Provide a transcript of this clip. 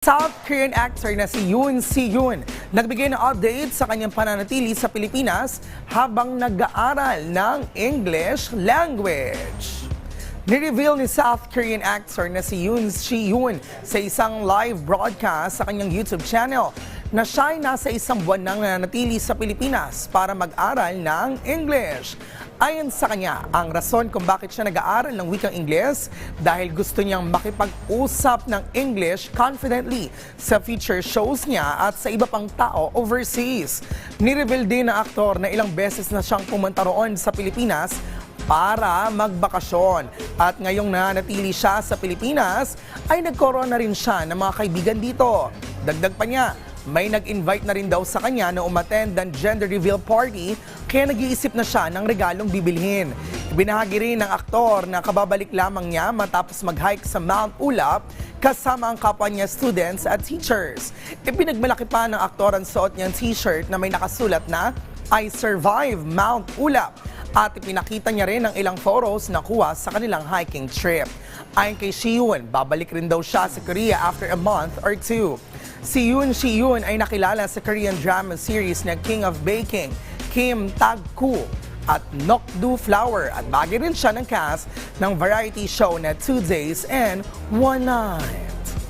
South Korean actor na si Yoon Si-yoon nagbigay ng update sa kanyang pananatili sa Pilipinas habang nag-aaral ng English language. Nireveal ni South Korean actor na si Yoon Si-yoon sa isang live broadcast sa kanyang YouTube channel na siya ay nasa isang buwan nang nananatili sa Pilipinas para mag-aral ng English. Ayon sa kanya, ang rason kung bakit siya nag-aaral ng wikang Ingles dahil gusto niyang makipag-usap ng English confidently sa future shows niya at sa iba pang tao overseas. Nireveal din ng aktor na ilang beses na siyang pumunta roon sa Pilipinas para magbakasyon. At ngayong nanatili siya sa Pilipinas, ay nagkaroon na rin siya ng mga kaibigan dito. Dagdag pa niya, may nag-invite na rin daw sa kanya na umattend ng gender reveal party kaya nag-iisip na siya ng regalong bibilhin. Ibinahagi rin ng aktor na kababalik lamang niya matapos mag-hike sa Mount Ulap kasama ang kapwa niya students at teachers. Ipinagmalaki pa ng aktor ang suot niyang t-shirt na may nakasulat na I survive Mount Ulap at ipinakita niya rin ang ilang photos na kuha sa kanilang hiking trip. Ayon kay Shiyun, babalik rin daw siya sa Korea after a month or two. Si Yoon Shi-yoon ay nakilala sa Korean drama series na King of Baking, Kim Tag-koo at Nokdu Flower at bagay rin siya ng cast ng variety show na Two Days and One Night.